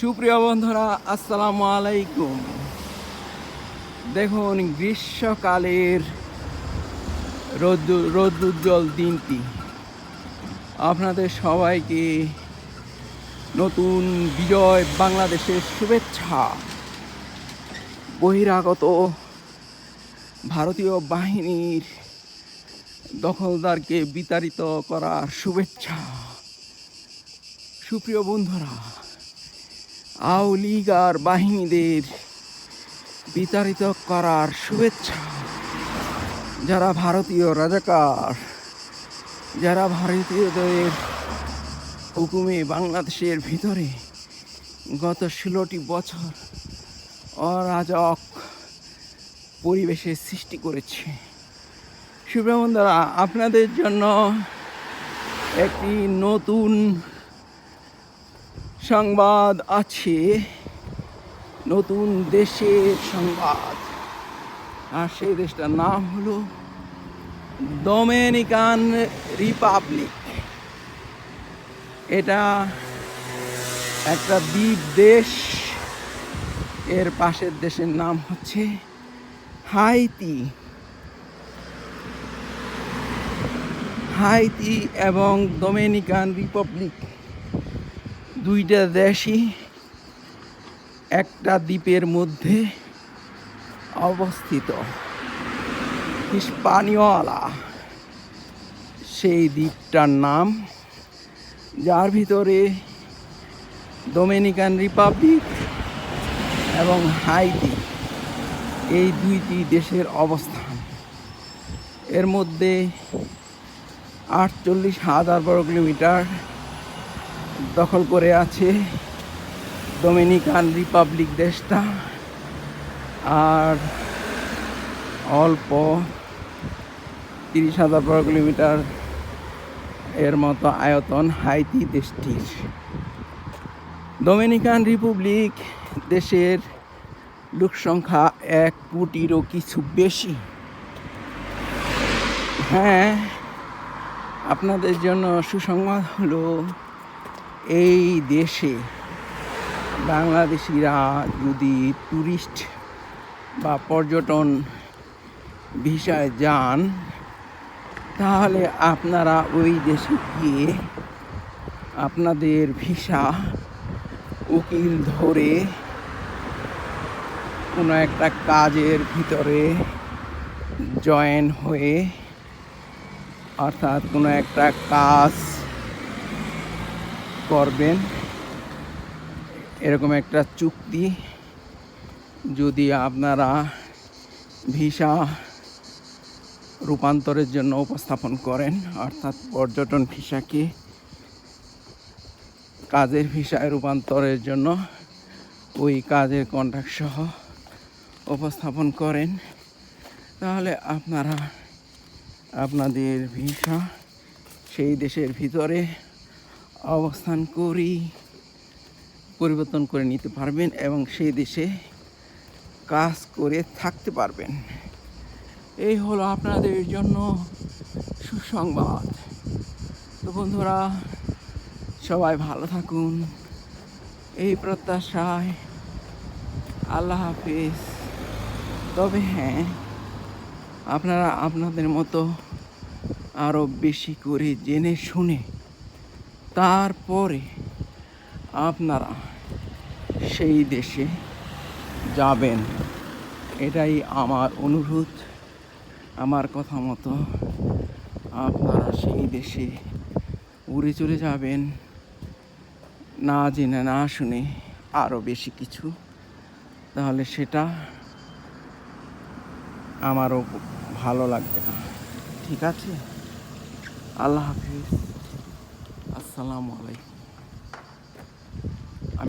সুপ্রিয় বন্ধুরা, আসসালামু আলাইকুম। দেখুন, গ্রীষ্মকালের রোদ রোদ্রুজ্জ্বল দিনটি। আপনাদের সবাইকে নতুন বিজয় বাংলাদেশের শুভেচ্ছা। বহিরাগত ভারতীয় বাহিনীর দখলদারকে বিতাড়িত করার শুভেচ্ছা। সুপ্রিয় বন্ধুরা আওয়ামী লীগ আর বাহিনীদের বিতাড়িত করার শুভেচ্ছা। যারা ভারতীয় রাজাকার, যারা ভারতীয়দের হুকুমে বাংলাদেশের ভিতরে গত ষোলোটি বছর অরাজক পরিবেশের সৃষ্টি করেছে। শুভবন্ধুরা আপনাদের জন্য একটি নতুন সংবাদ আছে। নতুন দেশের সংবাদ। আর সেই দেশটার নাম হলো ডোমিনিকান রিপাবলিক। এটা একটা দ্বীপ দেশ। এর পাশের দেশের নাম হচ্ছে হাইতি। হাইতি এবং ডোমিনিকান রিপাবলিক। দুইটা দেশই, একটা দ্বীপের মধ্যে অবস্থিত। হিস্পানিওয়ালা, সেই দ্বীপটার নাম, যার ভিতরে ডোমিনিকান রিপাবলিক এবং হাইতি, এই দুইটি দেশের অবস্থান। এর মধ্যে আটচল্লিশ হাজার বর্গ কিলোমিটার দখল করে আছে ডোমিনিকান রিপাবলিক দেশটা। আর অল্প তিরিশ হাজার বর্গ কিলোমিটার এর মতো আয়তন হাইতি দেশটির। ডোমিনিকান রিপাবলিক দেশের লোক সংখ্যা এক কোটিরও কিছু বেশি। হ্যাঁ আপনাদের জন্য সুসংবাদ হলো এই দেশে বাংলাদেশিরা যদি ট্যুরিস্ট বা পর্যটন ভিসায় যান, তাহলে আপনারা ওই দেশে গিয়ে আপনাদের ভিসা উকিল ধরে কোনো একটা কাজের ভিতরে জয়েন হয়ে, অর্থাৎ কোনো একটা কাজ করবেন। এরকম একটা চুক্তি যদি আপনারা ভিসা রূপান্তরের জন্য উপস্থাপন করেন, অর্থাৎ পর্যটন ভিসাকে কাজের ভিসায় রূপান্তরের জন্য ওই কাজের কন্ট্রাক্ট সহ উপস্থাপন করেন, তাহলে আপনারা আপনাদের ভিসা সেই দেশের ভিতরে অবস্থান করি, পরিবর্তন করে নিতে পারবেন এবং সেই দেশে কাজ করে থাকতে পারবেন। এই হলো আপনাদের জন্য সুসংবাদ। তো বন্ধুরা, সবাই ভালো থাকুন। এই প্রত্যাশায় আল্লাহ হাফিজ। তবে হ্যাঁ আপনারা আপনাদের মতো আরও বেশি করে জেনে শুনে তারপরে আপনারা সেই দেশে যাবেন। এটাই আমার অনুরোধ, আমার কথা মতো আপনারা সেই দেশে উড়ে চলে যাবেন। না জেনে, না শুনে আরও বেশি কিছু, তাহলে সেটা আমারও ভালো লাগবে না। ঠিক আছে? আল্লাহ হাফিজ। আসসালামু আলাইকুম